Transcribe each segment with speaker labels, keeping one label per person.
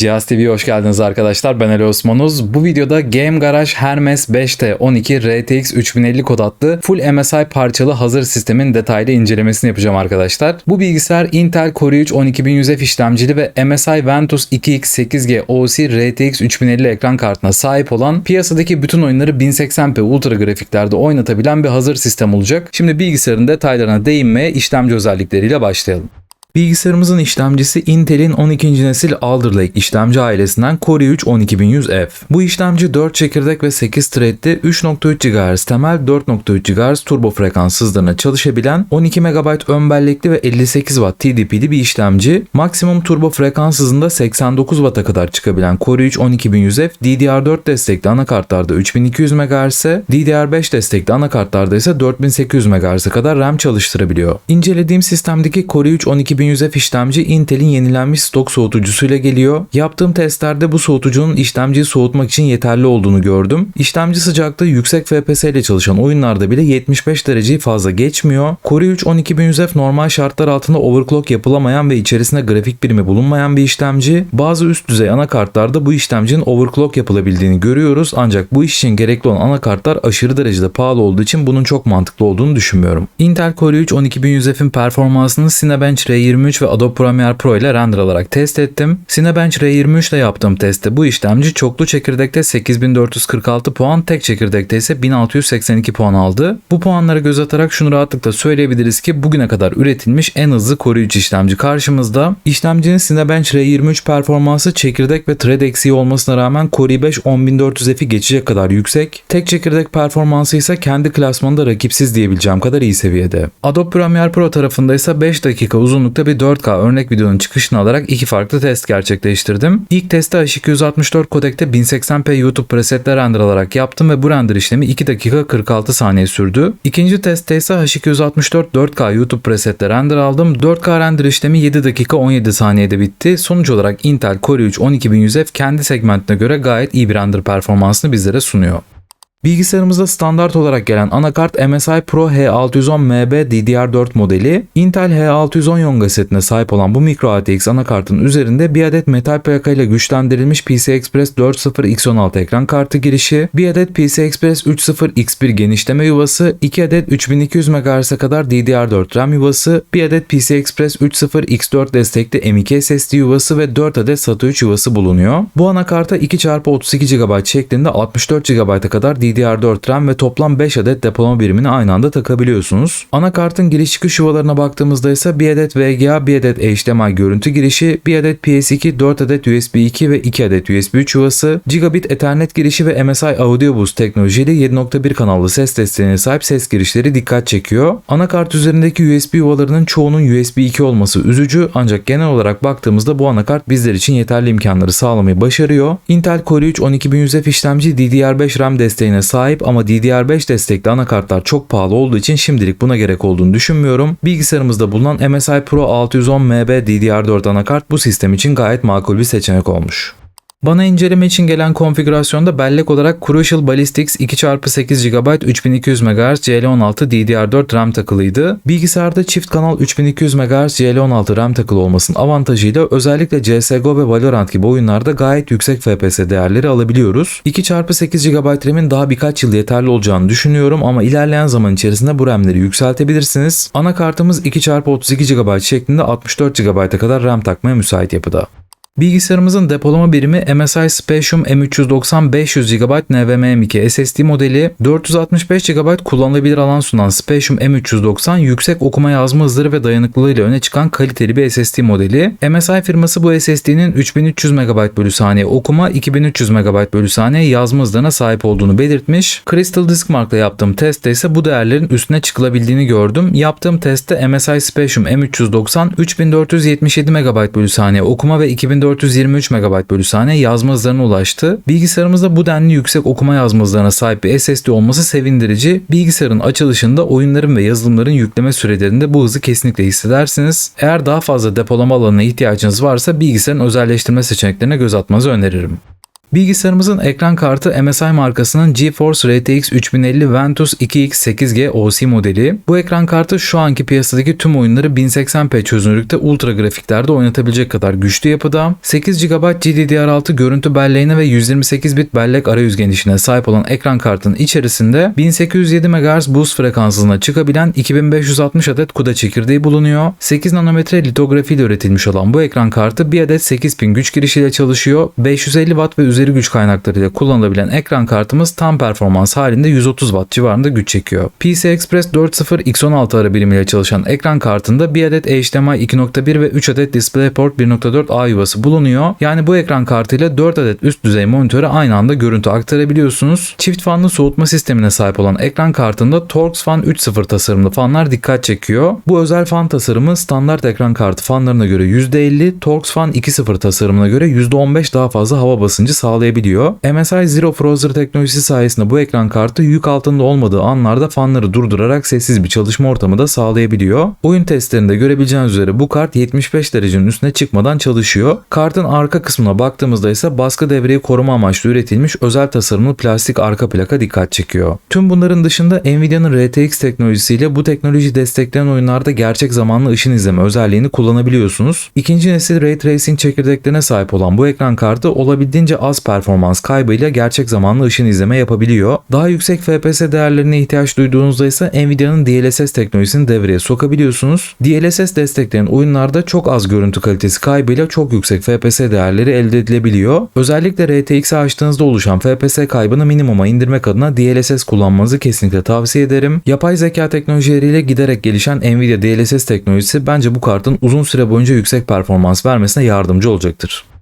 Speaker 1: Cihaz TV'ye hoş geldiniz arkadaşlar. Ben Ali Osmanuz. Bu videoda Game Garage Hermes 5T 12 RTX 3050 kod adlı full MSI parçalı hazır sistemin detaylı incelemesini yapacağım arkadaşlar. Bu bilgisayar Intel Core i3 12100F işlemcili ve MSI Ventus 2X 8G OC RTX 3050 ekran kartına sahip olan piyasadaki bütün oyunları 1080p ultra grafiklerde oynatabilen bir hazır sistem olacak. Şimdi bilgisayarın detaylarına değinmeye işlemci özellikleriyle başlayalım. Bilgisayarımızın işlemcisi Intel'in 12. nesil Alder Lake işlemci ailesinden Core i3 12100F. Bu işlemci 4 çekirdek ve 8 threadli 3.3 GHz temel 4.3 GHz turbo frekans hızlarına çalışabilen 12 MB ön bellekli ve 58 Watt TDP'li bir işlemci. Maksimum turbo frekans hızında 89 Watt'a kadar çıkabilen Core i3 12100F DDR4 destekli anakartlarda 3200 MHz'e, DDR5 destekli anakartlarda ise 4800 MHz'e kadar RAM çalıştırabiliyor. İncelediğim sistemdeki Core i3 12100 12100F işlemci Intel'in yenilenmiş stok soğutucusuyla geliyor. Yaptığım testlerde bu soğutucunun işlemciyi soğutmak için yeterli olduğunu gördüm. İşlemci sıcaklığı yüksek FPS ile çalışan oyunlarda bile 75 dereceyi fazla geçmiyor. Core i3 12100F normal şartlar altında overclock yapılamayan ve içerisinde grafik birimi bulunmayan bir işlemci. Bazı üst düzey anakartlarda bu işlemcinin overclock yapılabildiğini görüyoruz ancak bu iş için gerekli olan anakartlar aşırı derecede pahalı olduğu için bunun çok mantıklı olduğunu düşünmüyorum. Intel Core i3 12100F'in performansını Cinebench R20 R23 ve Adobe Premiere Pro ile render alarak test ettim. Cinebench R23 ile yaptığım testte bu işlemci çoklu çekirdekte 8446 puan, tek çekirdekte ise 1682 puan aldı. Bu puanlara göz atarak şunu rahatlıkla söyleyebiliriz ki bugüne kadar üretilmiş en hızlı 3 işlemci karşımızda. İşlemcinin Cinebench R23 performansı çekirdek ve thread eksiği olmasına rağmen Core i5 10400F'i geçecek kadar yüksek. Tek çekirdek performansı ise kendi klasmanında rakipsiz diyebileceğim kadar iyi seviyede. Adobe Premiere Pro tarafında ise 5 dakika uzunlukta bir 4K örnek videonun çıkışını alarak iki farklı test gerçekleştirdim. İlk testi H264 kodekte 1080p YouTube presetler render alarak yaptım ve bu render işlemi 2 dakika 46 saniye sürdü. İkinci testte ise H264 4K YouTube presetle render aldım. 4K render işlemi 7 dakika 17 saniyede bitti. Sonuç olarak Intel Core i3 12100F kendi segmentine göre gayet iyi bir render performansını bizlere sunuyor. Bilgisayarımızda standart olarak gelen anakart MSI Pro H610MB DDR4 modeli. Intel H610 yonga setine sahip olan bu micro ATX anakartın üzerinde bir adet metal plaka ile güçlendirilmiş PCI Express 4.0 X16 ekran kartı girişi, bir adet PCI Express 3.0 X1 genişleme yuvası, 2 adet 3200 MHz'e kadar DDR4 RAM yuvası, bir adet PCI Express 3.0 X4 destekli M.2 SSD yuvası ve 4 adet SATA 3 yuvası bulunuyor. Bu anakarta 2x32 GB şeklinde 64 GB'a kadar DDR4 RAM ve toplam 5 adet depolama birimini aynı anda takabiliyorsunuz. Anakartın giriş çıkış yuvalarına baktığımızda ise bir adet VGA, bir adet HDMI görüntü girişi, bir adet PS2, 4 adet USB 2 ve 2 adet USB 3 yuvası, Gigabit Ethernet girişi ve MSI Audio Boost teknolojili 7.1 kanallı ses desteğine sahip ses girişleri dikkat çekiyor. Anakart üzerindeki USB yuvalarının çoğunun USB 2 olması üzücü ancak genel olarak baktığımızda bu anakart bizler için yeterli imkanları sağlamayı başarıyor. Intel Core i3 12100F işlemci DDR5 RAM desteğine sahip ama DDR5 destekli anakartlar çok pahalı olduğu için şimdilik buna gerek olduğunu düşünmüyorum. Bilgisayarımızda bulunan MSI Pro 610MB DDR4 anakart bu sistem için gayet makul bir seçenek olmuş. Bana inceleme için gelen konfigürasyonda bellek olarak Crucial Ballistics 2x8 GB 3200 MHz CL16 DDR4 RAM takılıydı. Bilgisayarda çift kanal 3200 MHz CL16 RAM takılı olmasının avantajıyla özellikle CSGO ve Valorant gibi oyunlarda gayet yüksek FPS değerleri alabiliyoruz. 2x8 GB RAM'in daha birkaç yıl yeterli olacağını düşünüyorum ama ilerleyen zaman içerisinde bu RAM'leri yükseltebilirsiniz. Anakartımız 2x32 GB şeklinde 64 GB'a kadar RAM takmaya müsait yapıda. Bilgisayarımızın depolama birimi MSI Spectrum M390 500 GB NVMe2 SSD modeli, 465 GB kullanılabilir alan sunan Spectrum M390 yüksek okuma yazma hızları ve dayanıklılığıyla öne çıkan kaliteli bir SSD modeli. MSI firması bu SSD'nin 3300 MB bölü saniye okuma, 2300 MB bölü saniye yazma hızlarına sahip olduğunu belirtmiş. Crystal Disk Mark'la yaptığım testte ise bu değerlerin üstüne çıkılabildiğini gördüm. Yaptığım testte MSI Spectrum M390 3477 MB bölü saniye okuma ve 2400 423 MB bölü saniye yazma hızlarına ulaştı. Bilgisayarımızda bu denli yüksek okuma yazma hızlarına sahip bir SSD olması sevindirici. Bilgisayarın açılışında oyunların ve yazılımların yükleme sürelerinde bu hızı kesinlikle hissedersiniz. Eğer daha fazla depolama alanına ihtiyacınız varsa bilgisayarın özelleştirme seçeneklerine göz atmanızı öneririm. Bilgisayarımızın ekran kartı MSI markasının GeForce RTX 3050 Ventus 2X 8G OC modeli. Bu ekran kartı şu anki piyasadaki tüm oyunları 1080p çözünürlükte ultra grafiklerde oynatabilecek kadar güçlü yapıda. 8 GB GDDR6 görüntü belleğine ve 128 bit bellek arayüz genişliğine sahip olan ekran kartının içerisinde 1807 MHz boost frekans hızına çıkabilen 2560 adet CUDA çekirdeği bulunuyor. 8 nanometre litografi ile üretilmiş olan bu ekran kartı bir adet 8000 pin güç girişiyle çalışıyor. 550 Watt ve üzeri güç kaynaklarıyla kullanılabilen ekran kartımız tam performans halinde 130 Watt civarında güç çekiyor. PCI Express 4.0 X16 ara birimiyle çalışan ekran kartında bir adet HDMI 2.1 ve 3 adet DisplayPort 1.4 A yuvası bulunuyor. Yani bu ekran kartıyla 4 adet üst düzey monitöre aynı anda görüntü aktarabiliyorsunuz. Çift fanlı soğutma sistemine sahip olan ekran kartında Torx Fan 3.0 tasarımlı fanlar dikkat çekiyor. Bu özel fan tasarımı standart ekran kartı fanlarına göre %50, Torx Fan 2.0 tasarımına göre %15 daha fazla hava basıncı sağlayabiliyor. MSI Zero Frozer teknolojisi sayesinde bu ekran kartı yük altında olmadığı anlarda fanları durdurarak sessiz bir çalışma ortamı da sağlayabiliyor. Oyun testlerinde görebileceğiniz üzere bu kart 75 derecenin üstüne çıkmadan çalışıyor. Kartın arka kısmına baktığımızda ise baskı devreyi koruma amaçlı üretilmiş özel tasarımlı plastik arka plaka dikkat çekiyor. Tüm bunların dışında Nvidia'nın RTX teknolojisiyle bu teknoloji destekleyen oyunlarda gerçek zamanlı ışın izleme özelliğini kullanabiliyorsunuz. İkinci nesil Ray Tracing çekirdeklerine sahip olan bu ekran kartı olabildiğince az performans kaybıyla gerçek zamanlı ışın izleme yapabiliyor. Daha yüksek FPS değerlerine ihtiyaç duyduğunuzda ise Nvidia'nın DLSS teknolojisini devreye sokabiliyorsunuz. DLSS destekleyen oyunlarda çok az görüntü kalitesi kaybıyla çok yüksek FPS değerleri elde edilebiliyor. Özellikle RTX'i açtığınızda oluşan FPS kaybını minimuma indirmek adına DLSS kullanmanızı kesinlikle tavsiye ederim. Yapay zeka teknolojileriyle giderek gelişen Nvidia DLSS teknolojisi bence bu kartın uzun süre boyunca yüksek performans vermesine yardımcı olacaktır.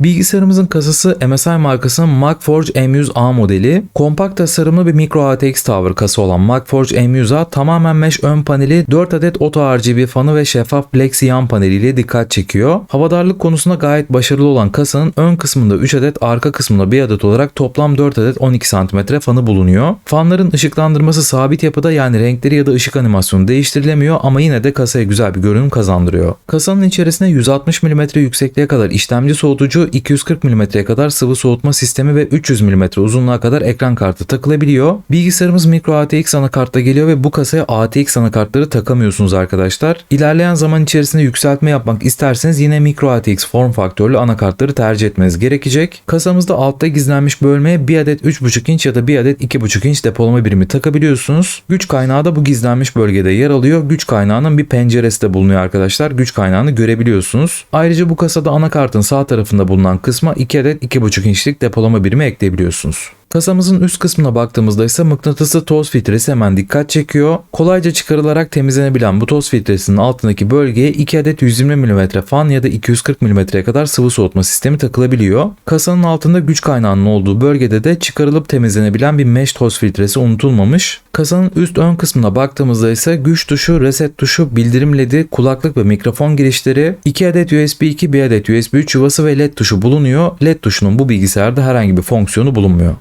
Speaker 1: Bilgisayarımızın kasası MSI markasının MagForge M100A modeli. Kompakt tasarımlı bir micro ATX Tower kasa olan MagForge M100A tamamen mesh ön paneli, 4 adet Auto RGB fanı ve şeffaf plexi yan paneliyle dikkat çekiyor. Havadarlık konusunda gayet başarılı olan kasanın ön kısmında 3 adet, arka kısmında 1 adet olarak toplam 4 adet 12 cm fanı bulunuyor. Fanların ışıklandırması sabit yapıda yani renkleri ya da ışık animasyonu değiştirilemiyor ama yine de kasaya güzel bir görünüm kazandırıyor. Kasanın içerisinde 160 mm yüksekliğe kadar işlemci soğutucu, 240 mm'ye kadar sıvı soğutma sistemi ve 300 mm uzunluğa kadar ekran kartı takılabiliyor. Bilgisayarımız micro ATX anakartta geliyor ve bu kasaya ATX anakartları takamıyorsunuz arkadaşlar. İlerleyen zaman içerisinde yükseltme yapmak isterseniz yine micro ATX form faktörlü anakartları tercih etmeniz gerekecek. Kasamızda altta gizlenmiş bölmeye bir adet 3.5 inç ya da bir adet 2.5 inç depolama birimi takabiliyorsunuz. Güç kaynağı da bu gizlenmiş bölgede yer alıyor. Güç kaynağının bir penceresi de bulunuyor arkadaşlar. Güç kaynağını görebiliyorsunuz. Ayrıca bu kasada anakartın sağ tarafında bulunan kısma 2 adet 2.5 inçlik depolama birimi ekleyebiliyorsunuz. Kasamızın üst kısmına baktığımızda ise mıknatıslı toz filtresi hemen dikkat çekiyor. Kolayca çıkarılarak temizlenebilen bu toz filtresinin altındaki bölgeye 2 adet 120 mm fan ya da 240 mm'ye kadar sıvı soğutma sistemi takılabiliyor. Kasanın altında güç kaynağının olduğu bölgede de çıkarılıp temizlenebilen bir mesh toz filtresi unutulmamış. Kasanın üst ön kısmına baktığımızda ise güç tuşu, reset tuşu, bildirim ledi, kulaklık ve mikrofon girişleri, 2 adet USB 2, 1 adet USB 3 yuvası ve led tuşu bulunuyor. Led tuşunun bu bilgisayarda herhangi bir fonksiyonu bulunmuyor.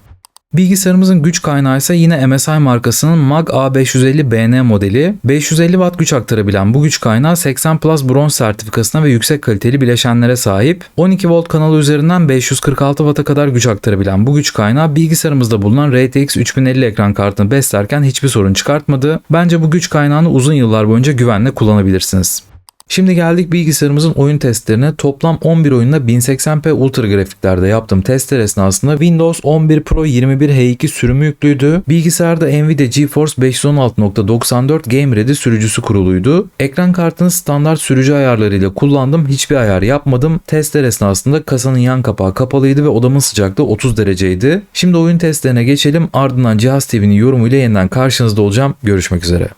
Speaker 1: Bilgisayarımızın güç kaynağı ise yine MSI markasının MAG A550BN modeli. 550 Watt güç aktarabilen bu güç kaynağı 80 Plus bronz sertifikasına ve yüksek kaliteli bileşenlere sahip. 12 volt kanalı üzerinden 546 Watt'a kadar güç aktarabilen bu güç kaynağı bilgisayarımızda bulunan RTX 3050 ekran kartını beslerken hiçbir sorun çıkartmadı. Bence bu güç kaynağını uzun yıllar boyunca güvenle kullanabilirsiniz. Şimdi geldik bilgisayarımızın oyun testlerine. Toplam 11 oyunla 1080p ultra grafiklerde yaptığım testler esnasında Windows 11 Pro 21H2 sürümü yüklüydü. Bilgisayarda Nvidia GeForce 516.94 Game Ready sürücüsü kuruluydu. Ekran kartını standart sürücü ayarlarıyla kullandım. Hiçbir ayar yapmadım. Testler esnasında kasanın yan kapağı kapalıydı ve odamın sıcaklığı 30 dereceydi. Şimdi oyun testlerine geçelim. Ardından Cihaz TV'nin yorumuyla yeniden karşınızda olacağım. Görüşmek üzere.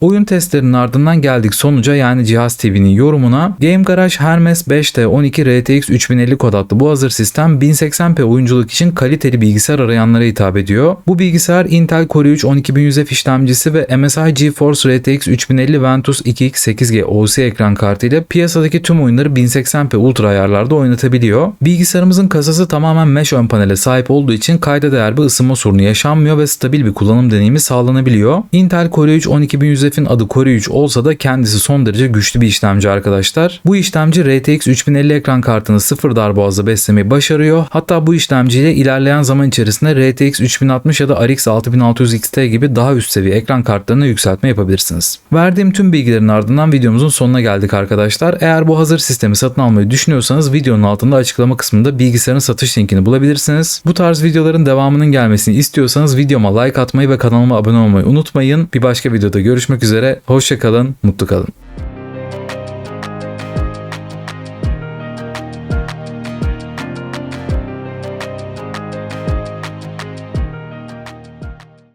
Speaker 1: Oyun testlerinin ardından geldik sonuca yani Cihaz TV'nin yorumuna. Game Garage Hermes 5T 12 RTX 3050 kod adlı bu hazır sistem 1080p oyunculuk için kaliteli bilgisayar arayanlara hitap ediyor. Bu bilgisayar Intel Core 3 12100F işlemcisi ve MSI GeForce RTX 3050 Ventus 2X 8G OC ekran kartı ile piyasadaki tüm oyunları 1080p ultra ayarlarda oynatabiliyor. Bilgisayarımızın kasası tamamen mesh ön panele sahip olduğu için kayda değer bir ısınma sorunu yaşanmıyor ve stabil bir kullanım deneyimi sağlanabiliyor. Intel Core 3 12100F'in adı Core 3 olsa da kendisi son derece güçlü bir işlemci arkadaşlar. Bu işlemci RTX 3050 ekran kartını sıfır darboğazda beslemeyi başarıyor. Hatta bu işlemciyle ilerleyen zaman içerisinde RTX 3060 ya da RX 6600 XT gibi daha üst seviye ekran kartlarına yükseltme yapabilirsiniz. Verdiğim tüm bilgilerin ardından videomuzun sonuna geldik arkadaşlar. Eğer bu hazır sistemi satın almayı düşünüyorsanız videonun altında açıklama kısmında bilgisayarın satış linkini bulabilirsiniz. Bu tarz videoların devamının gelmesini istiyorsanız videoma like atmayı ve kanalıma abone olmayı unutmayın. Bir başka videoda görüşmek üzere. Hoşçakalın, mutlu kalın.